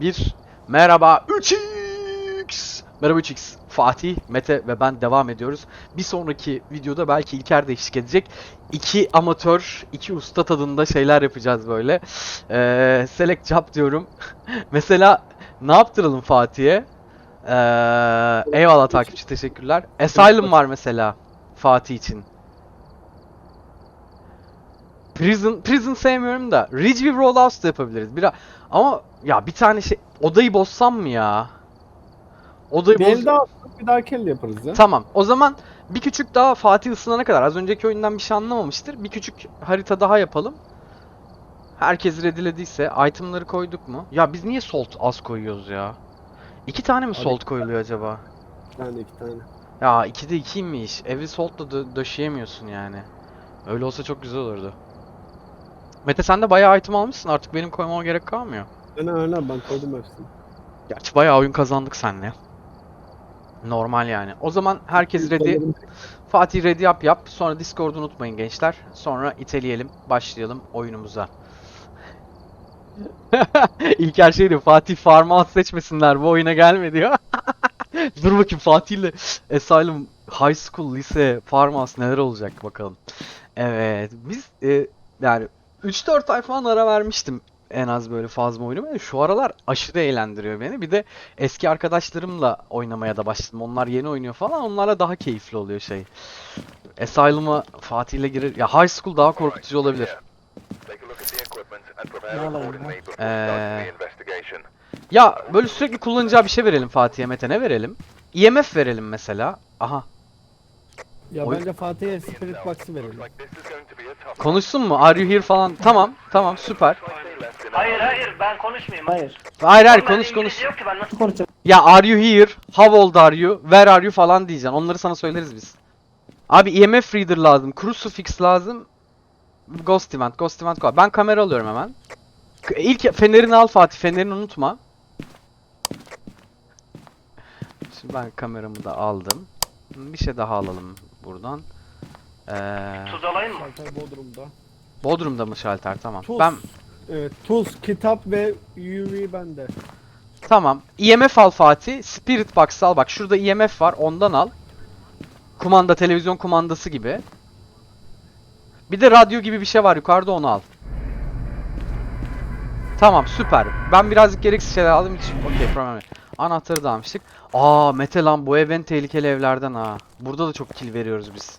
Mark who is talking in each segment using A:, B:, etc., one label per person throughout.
A: 1. Merhaba 3x. Merhaba 3x. Fatih, Mete ve ben devam ediyoruz. Bir sonraki videoda belki İlker de eşlik edecek. İki amatör, iki usta tadında şeyler yapacağız böyle. Ee, select job diyorum. Mesela ne yaptıralım Fatih'e? Ee, eyvallah takipçi teşekkürler. Asylum var mesela Fatih için. Prison Prison sevmiyorum da Ridgeview Rollhouse da yapabiliriz. Bir ama ya bir tane şey odayı bozsam mı ya? Odayı
B: Bir
A: boz.
B: daha bir daha kelle yaparız ya.
A: Tamam. O zaman bir küçük daha Fatih ısınana kadar az önceki oyundan bir şey anlamamıştır. Bir küçük harita daha yapalım. Herkes readylediyse itemları koyduk mu? Ya biz niye salt az koyuyoruz ya? İki tane mi salt koyuluyor acaba?
B: Bir tane iki tane.
A: Ya ikide ikiymiş. Evi saltla dö- döşeyemiyorsun yani. Öyle olsa çok güzel olurdu. Mete sen de bayağı item almışsın artık benim koymama gerek kalmıyor.
B: Öyle öyle ben koydum hepsini.
A: Gerçi bayağı oyun kazandık seninle. Normal yani. O zaman herkes ready. Fatih ready yap yap. Sonra Discord'u unutmayın gençler. Sonra iteleyelim. Başlayalım oyunumuza. İlker şey diyor. Fatih farmhouse seçmesinler. Bu oyuna gelme diyor. Dur bakayım Fatih'le Asylum High School, lise, farmhouse neler olacak bakalım. Evet. Biz e, yani 3-4 ay falan ara vermiştim en az böyle fazla oynamaya. Şu aralar aşırı eğlendiriyor beni. Bir de eski arkadaşlarımla oynamaya da başladım. Onlar yeni oynuyor falan. Onlarla daha keyifli oluyor şey. Asylum'a Fatih ile girer. Ya High School daha korkutucu olabilir. Ee, Ya böyle sürekli kullanacağı bir şey verelim Fatih'e Mete ne verelim? IMF verelim mesela. Aha.
B: Ya
A: Oy-
B: bence Fatih'e Spirit Box'ı verelim.
A: Konuşsun mu? Are you here falan. Tamam. Tamam süper.
C: Hayır hayır ben konuşmayayım hayır.
A: Hayır hayır
C: Oğlum,
A: konuş
C: ben
A: konuş.
C: İngilizce yok ki ben nasıl konuşacağım?
A: Ya are you here? How old are you? Where are you falan diyeceksin. Onları sana söyleriz biz. Abi EMF reader lazım. Crucifix lazım. Ghost event. Ghost event koy. Ben kamera alıyorum hemen. K- İlk fenerini al Fatih. Fenerini unutma. Şimdi ben kameramı da aldım. Bir şey daha alalım buradan. Ee,
C: Tuz alayım mı?
B: Şalter Bodrum'da.
A: Bodrum'da mı şalter? Tamam.
B: Tuz.
A: Ben
B: Evet, tuz, kitap ve UV bende.
A: Tamam. IMF al Fatih. Spirit Box al. Bak şurada IMF var. Ondan al. Kumanda, televizyon kumandası gibi. Bir de radyo gibi bir şey var yukarıda onu al. Tamam süper. Ben birazcık gereksiz şeyler aldım hiç okey problem yok. Anahtarı da almıştık. Aa Mete lan bu ev en tehlikeli evlerden ha. Burada da çok kill veriyoruz biz.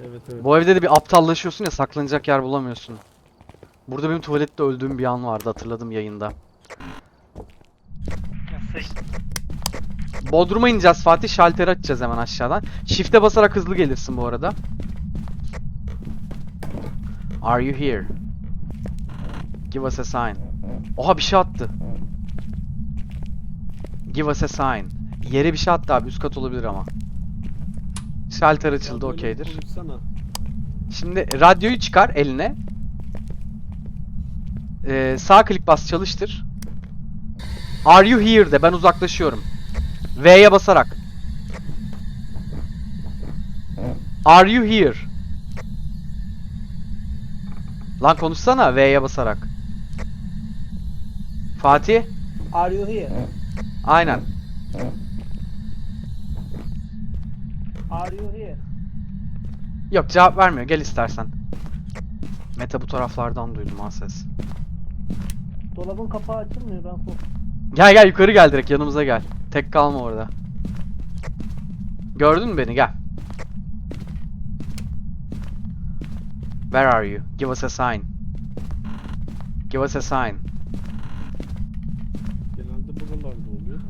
B: Evet evet.
A: Bu evde de bir aptallaşıyorsun ya saklanacak yer bulamıyorsun. Burada benim tuvalette öldüğüm bir an vardı hatırladım yayında. Bodrum'a ineceğiz Fatih. Şalteri açacağız hemen aşağıdan. Shift'e basarak hızlı gelirsin bu arada. Are you here? Give us a sign. Oha bir şey attı. Give us a sign. Yere bir şey attı abi. Üst kat olabilir ama. Şalter açıldı okeydir. Şimdi radyoyu çıkar eline. Ee, sağ klik bas çalıştır. Are you here de ben uzaklaşıyorum. V'ye basarak. Are you here? Lan konuşsana V'ye basarak. Fatih?
C: Are you here?
A: Aynen.
C: Are you here?
A: Yok cevap vermiyor. Gel istersen. Mete bu taraflardan duydum ha ses.
C: Dolabın kapağı açılmıyor ben kork.
A: Gel gel yukarı gel direkt yanımıza gel. Tek kalma orada. Gördün mü beni? Gel. Where are you? Give us a sign. Give us a sign.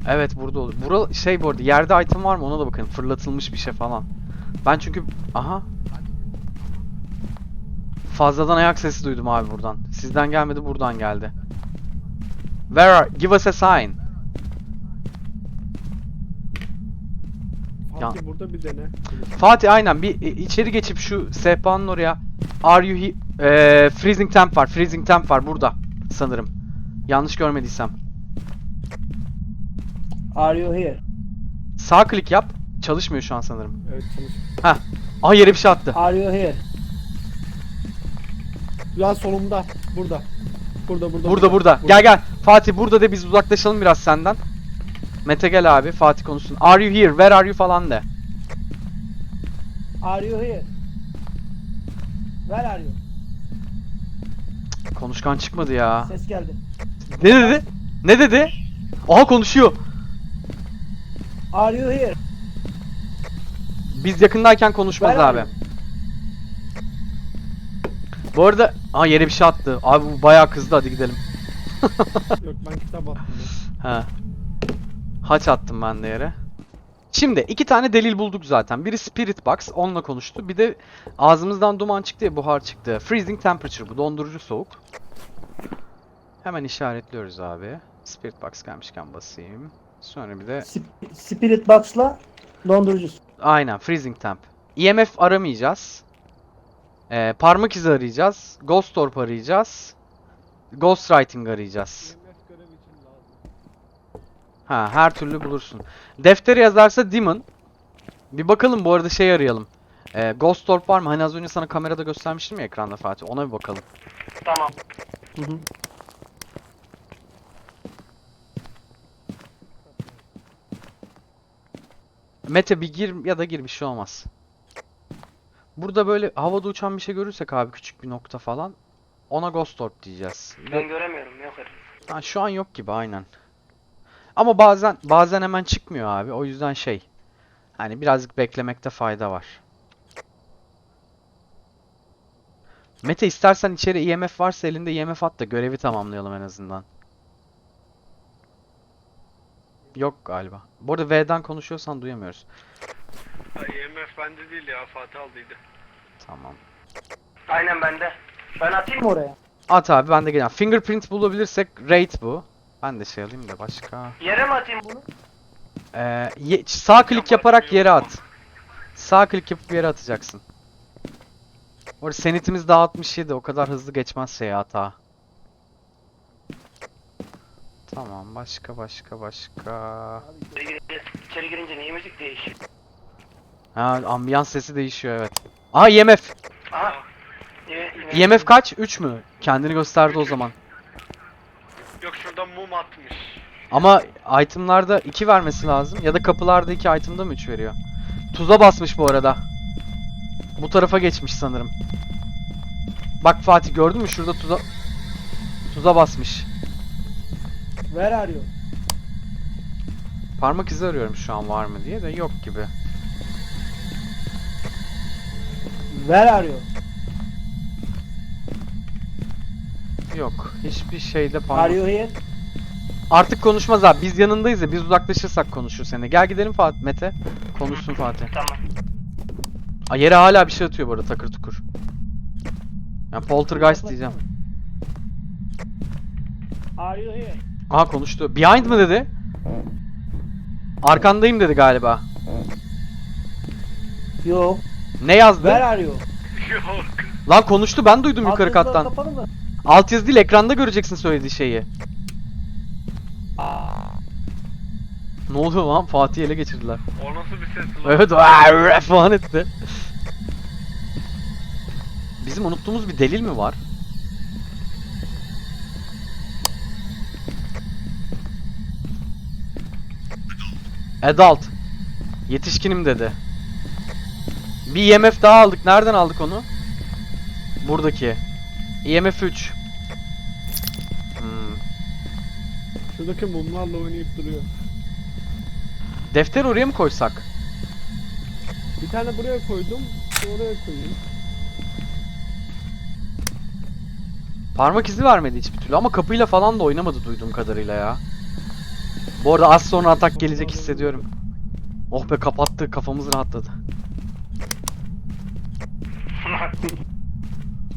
A: Evet burada olur. Bura şey bu arada yerde item var mı ona da bakın. Fırlatılmış bir şey falan. Ben çünkü aha. Fazladan ayak sesi duydum abi buradan. Sizden gelmedi buradan geldi. Where are Give us a sign.
B: Fatih burada bir dene.
A: Fatih aynen bir içeri geçip şu sehpanın oraya Are you he- Eee, freezing temp var. Freezing temp var burada sanırım. Yanlış görmediysem.
C: Are you here?
A: Sağ klik yap. Çalışmıyor şu an sanırım.
B: Evet çalış.
A: Heh. Aha yere bir şey attı.
C: Are you here?
B: Ya solumda. Burada. Burada burada.
A: Burada burada. Gel gel. Fatih burada de biz uzaklaşalım biraz senden. Mete gel abi. Fatih konuşsun. Are you here? Where are you falan de.
C: Are you here? Where are you?
A: Konuşkan çıkmadı ya.
C: Ses geldi.
A: Ne dedi? Ne dedi? Aha konuşuyor.
C: Are you here?
A: Biz yakındayken konuşmaz
C: are
A: abi. Bu arada Aa yere bir şey attı. Abi bu bayağı kızdı hadi gidelim.
B: Yok ben kitap attım.
A: Ha. Haç attım ben de yere. Şimdi iki tane delil bulduk zaten. Biri Spirit Box, onunla konuştu. Bir de ağzımızdan duman çıktı ya, buhar çıktı. Freezing Temperature bu, dondurucu soğuk. Hemen işaretliyoruz abi. Spirit Box gelmişken basayım. Sonra bir de
C: Sp- Spirit Box'la dondurucu.
A: aynen Freezing Temp. EMF aramayacağız. Ee, parmak izi arayacağız. Ghost Orb arayacağız. Arayacağız.
B: Görevi için lazım.
A: Ha her türlü bulursun. Deftere yazarsa Demon. Bir bakalım bu arada şey arayalım. Ee, Ghost Orb var mı? Hani az önce sana kamerada göstermiştim ya ekranda Fatih. Ona bir bakalım.
C: Tamam.
B: Hı hı.
A: Mete bir gir ya da gir bir şey olmaz. Burada böyle havada uçan bir şey görürsek abi küçük bir nokta falan. Ona Ghost Orb diyeceğiz.
D: Ben göremiyorum yok herif.
A: Ha, şu an yok gibi aynen. Ama bazen bazen hemen çıkmıyor abi. O yüzden şey. Hani birazcık beklemekte fayda var. Mete istersen içeri IMF varsa elinde IMF at da görevi tamamlayalım en azından. Yok galiba. Bu arada V'den konuşuyorsan duyamıyoruz.
E: IMF bende değil ya Fatih aldıydı.
A: Tamam.
D: Aynen bende. Ben atayım
C: Kim oraya?
A: At abi ben de gelen. Fingerprint bulabilirsek rate bu. Ben de şey alayım da başka.
D: Yere mi atayım bunu?
A: Ee, ye- sağ klik yaparak yere at. Sağ klik yapıp yere atacaksın. Orada senetimiz daha 67 o kadar hızlı geçmez şey hata. Tamam başka başka başka.
D: İçeri girince, içeri girince niye müzik değişiyor?
A: Ha ambiyans sesi değişiyor evet. Aa IMF.
D: Aha. Yine, yine-
A: IMF kaç? 3 mü? Kendini gösterdi o zaman.
E: Yok şurada mum atmış.
A: Ama itemlarda 2 vermesi lazım ya da kapılarda 2 itemda mı 3 veriyor? Tuza basmış bu arada. Bu tarafa geçmiş sanırım. Bak Fatih gördün mü şurada tuza tuza basmış.
C: Where are you?
A: Parmak izi arıyorum şu an var mı diye de yok gibi.
C: Where are you?
A: Yok. Hiçbir şeyde parmak.
C: Are you here?
A: Artık konuşmaz abi. Biz yanındayız ya. Biz uzaklaşırsak konuşur seni. Gel gidelim Fatih Mete. Konuşsun Fatih.
D: Tamam.
A: Aa, yere hala bir şey atıyor bu arada takır tukur. Yani poltergeist diyeceğim.
C: Are you here?
A: Aha konuştu. Behind mı dedi? Arkandayım dedi galiba.
C: Yok.
A: Ne yazdı?
C: Where are you?
E: Yok.
A: Lan konuştu ben duydum yukarı
C: Alt
A: kattan.
C: kapalı mı?
A: Alt yazı değil ekranda göreceksin söylediği şeyi. Ne oluyor lan? Fatih'i ele geçirdiler.
E: O nasıl bir ses lan?
A: Evet "Arr!" falan etti. Bizim unuttuğumuz bir delil mi var? Adult. Yetişkinim dedi. Bir IMF daha aldık. Nereden aldık onu? Buradaki. IMF 3. Hmm.
B: Şuradaki mumlarla oynayıp duruyor.
A: Defter oraya mı koysak?
B: Bir tane buraya koydum. Oraya koyayım.
A: Parmak izi vermedi hiçbir türlü ama kapıyla falan da oynamadı duyduğum kadarıyla ya. Bu arada az sonra atak gelecek hissediyorum. Oh be kapattı kafamız rahatladı.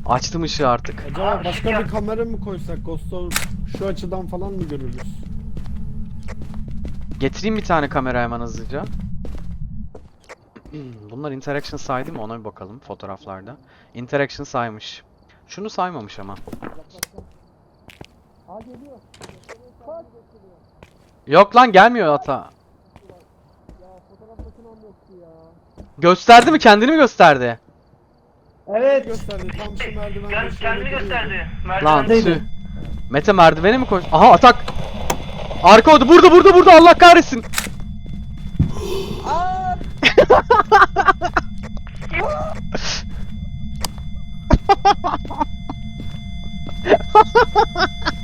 A: Açtım ışığı artık.
B: Acaba başka bir kamera mı koysak? Ghost'u şu açıdan falan mı görürüz?
A: Getireyim bir tane kamera hemen hızlıca. Hmm, Bunlar interaction saydı mı ona bir bakalım fotoğraflarda. Interaction saymış. Şunu saymamış ama.
C: Aa geliyor.
A: Yok lan gelmiyor hata.
C: Ya fotoğraf makinem yoktu ya.
A: Gösterdi mi kendini mi gösterdi?
C: Evet.
B: Gösterdi tam şu merdivende
D: Kend,
B: şöyle
D: kendini gösterdi.
A: Lan
D: Merdivende.
A: tüh. Mete merdivene mi koş? Aha atak. Arka oldu. Burada burada burada Allah kahretsin.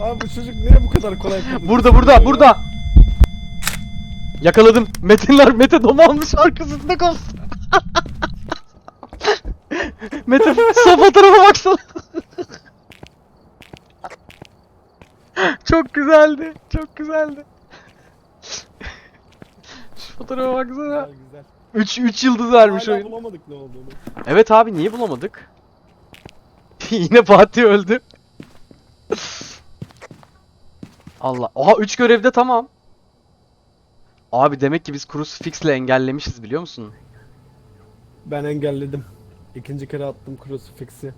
B: Abi bu çocuk niye bu kadar kolay kazanıyor?
A: Burada burada burada. Yakaladım. Metinler Mete dom almış arkasında kalsın. Mete son fotoğrafa baksana. çok güzeldi. Çok güzeldi. Şu fotoğrafa baksana.
B: Güzel güzel.
A: 3 3 yıldız vermiş
B: Hala
A: oyun.
B: bulamadık ne olduğunu.
A: Evet abi niye bulamadık? Yine Fatih öldü. Allah. Oha 3 görevde tamam. Abi demek ki biz Crucifix'le engellemişiz biliyor musun?
B: Ben engelledim. İkinci kere attım crucifix'i.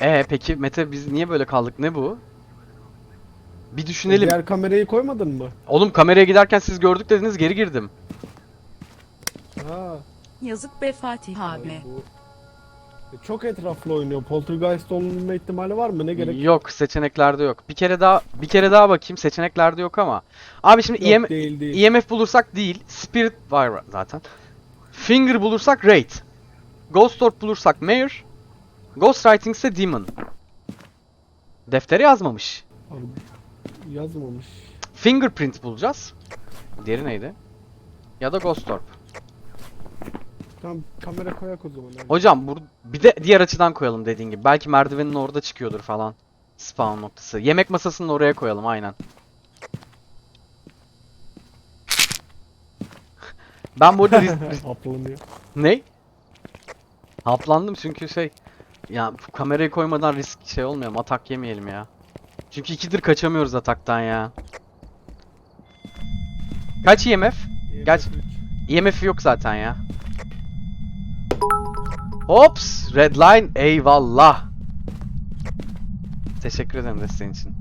A: Ee peki Mete biz niye böyle kaldık? Ne bu? Bir düşünelim.
B: Diğer kamerayı koymadın mı?
A: Oğlum kameraya giderken siz gördük dediniz geri girdim.
B: Ha.
F: Yazık be Fatih abi.
B: Bu çok etraflı oynuyor. Poltergeist olma ihtimali var mı? Ne gerek?
A: Yok seçeneklerde yok. Bir kere daha bir kere daha bakayım seçeneklerde yok ama. Abi şimdi
B: Yok,
A: EM
B: değil değil.
A: EMF bulursak değil. Spirit var zaten. Finger bulursak Raid. Ghost Orb bulursak Mayor. Ghostwriting ise Demon. Deftere yazmamış.
B: Abi, yazmamış.
A: Fingerprint bulacağız. Diğeri neydi? Ya da Ghost Orb.
B: Tamam kamera koyak o zaman. abi.
A: Hocam bur bir de diğer açıdan koyalım dediğin gibi. Belki merdivenin orada çıkıyordur falan. Spawn noktası. Yemek masasının oraya koyalım aynen. Ben bu arada ris-
B: Haplanıyor.
A: Ne? Haplandım çünkü şey ya kamerayı koymadan risk şey olmuyor atak yemeyelim ya. Çünkü ikidir kaçamıyoruz ataktan ya. Kaç IMF? Geç. IMF yok zaten ya. Hops, redline eyvallah. Teşekkür ederim desteğin için.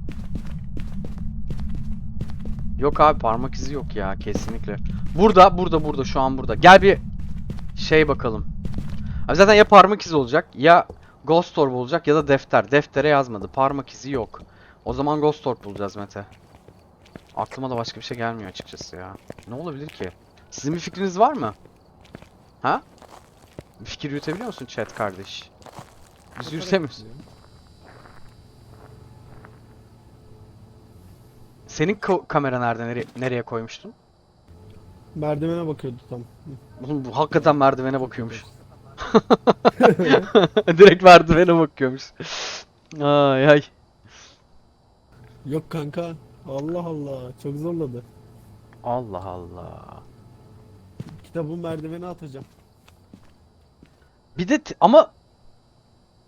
A: Yok abi parmak izi yok ya kesinlikle. Burada, burada, burada şu an burada. Gel bir şey bakalım. Abi zaten ya parmak izi olacak ya Ghost Orb olacak ya da defter. Deftere yazmadı. Parmak izi yok. O zaman Ghost Orb bulacağız Mete. Aklıma da başka bir şey gelmiyor açıkçası ya. Ne olabilir ki? Sizin bir fikriniz var mı? Ha? Fikir yürütebiliyor musun chat kardeş? Biz yürütemiyoruz. Senin ko- kamera nerede? Nereye, nereye koymuştun?
B: Merdivene bakıyordu tam.
A: Oğlum bu hakikaten merdivene bakıyormuş. Direkt merdivene bakıyormuş. Ay ay.
B: Yok kanka. Allah Allah. Çok zorladı.
A: Allah Allah.
B: Kitabı merdivene atacağım.
A: Bir de ama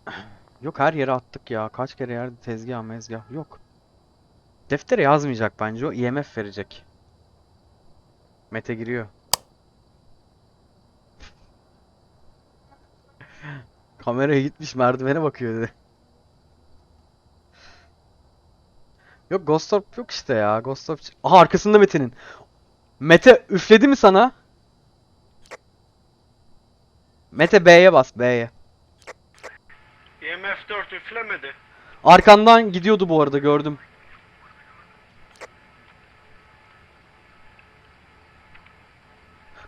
A: yok her yere attık ya. Kaç kere yerde tezgah mezgah yok. Deftere yazmayacak bence o IMF verecek. Mete giriyor. Kameraya gitmiş merdivene bakıyor dedi. Yok Ghost Orb yok işte ya. Ghost Orb. Aha arkasında Mete'nin. Mete üfledi mi sana? Mete B'ye bas B'ye.
E: IMF 4 üflemedi.
A: Arkandan gidiyordu bu arada gördüm.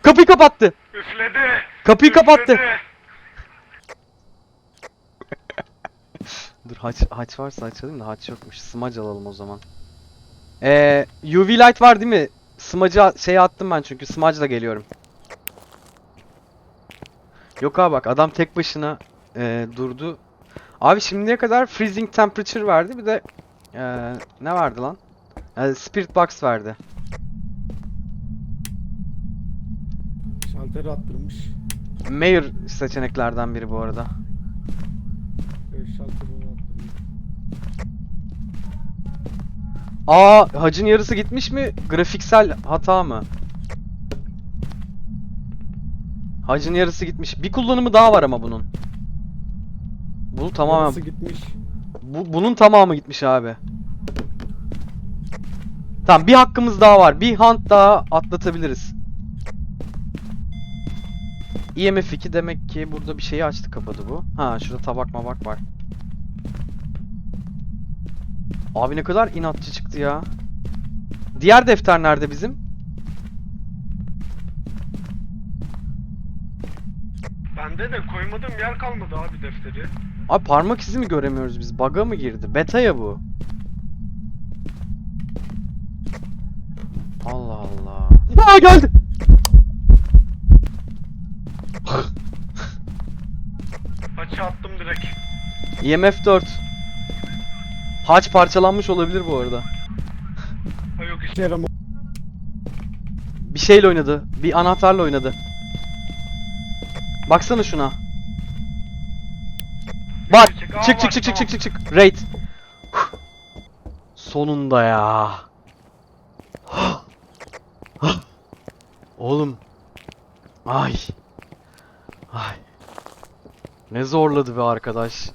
A: Kapıyı kapattı.
E: Üfledi.
A: Kapıyı kapattı.
E: Üfledi.
A: Dur haç, haç varsa açalım da haç yokmuş. Smudge alalım o zaman. Ee, UV light var değil mi? Smudge'a şey attım ben çünkü smudge'la geliyorum. Yok abi bak adam tek başına ee, durdu. Abi şimdiye kadar freezing temperature verdi bir de ee, ne verdi lan? Ee, spirit box verdi.
B: Şalteri attırmış.
A: Mayor seçeneklerden biri bu arada.
B: Evet, şalteri attırmış.
A: Aa hacın yarısı gitmiş mi? Grafiksel hata mı? Hacın yarısı gitmiş. Bir kullanımı daha var ama bunun. Bu tamamen
B: Yarısı gitmiş.
A: bu, bunun tamamı gitmiş abi. Tamam bir hakkımız daha var. Bir hunt daha atlatabiliriz. IMF 2 demek ki burada bir şeyi açtı kapadı bu. Ha şurada tabak mabak var. Abi ne kadar inatçı çıktı ya. Diğer defter nerede bizim?
E: Bende de koymadığım yer kalmadı abi defteri.
A: Abi parmak izi mi göremiyoruz biz? Bug'a mı girdi? Beta ya bu. Allah Allah. Aa geldi.
E: Açı attım direkt.
A: IMF 4. Haç parçalanmış olabilir bu arada.
E: Ha yok işte.
B: İşe yaramaz.
A: Bir şeyle oynadı. Bir anahtarla oynadı. Baksana şuna. Bak.
E: Çık,
A: Çık çık çık çık çık çık. Raid. Sonunda ya. Oğlum. Ay. Ay. Ne zorladı be arkadaş.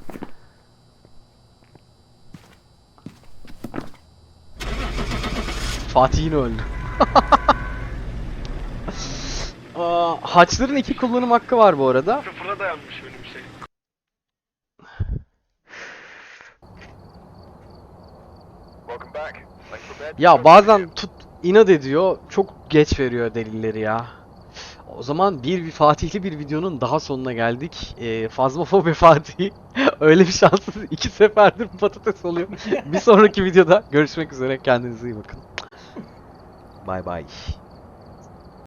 A: Fatih yine öldü. Haçların iki kullanım hakkı var bu arada.
E: Sıfıra dayanmış benim şey.
A: Ya bazen tut inat ediyor. Çok geç veriyor delilleri ya. O zaman bir, bir Fatihli bir videonun daha sonuna geldik. Ee, Fazmafobi Fatih öyle bir şanssız iki seferdir patates oluyor. bir sonraki videoda görüşmek üzere. Kendinize iyi bakın. Bay bay.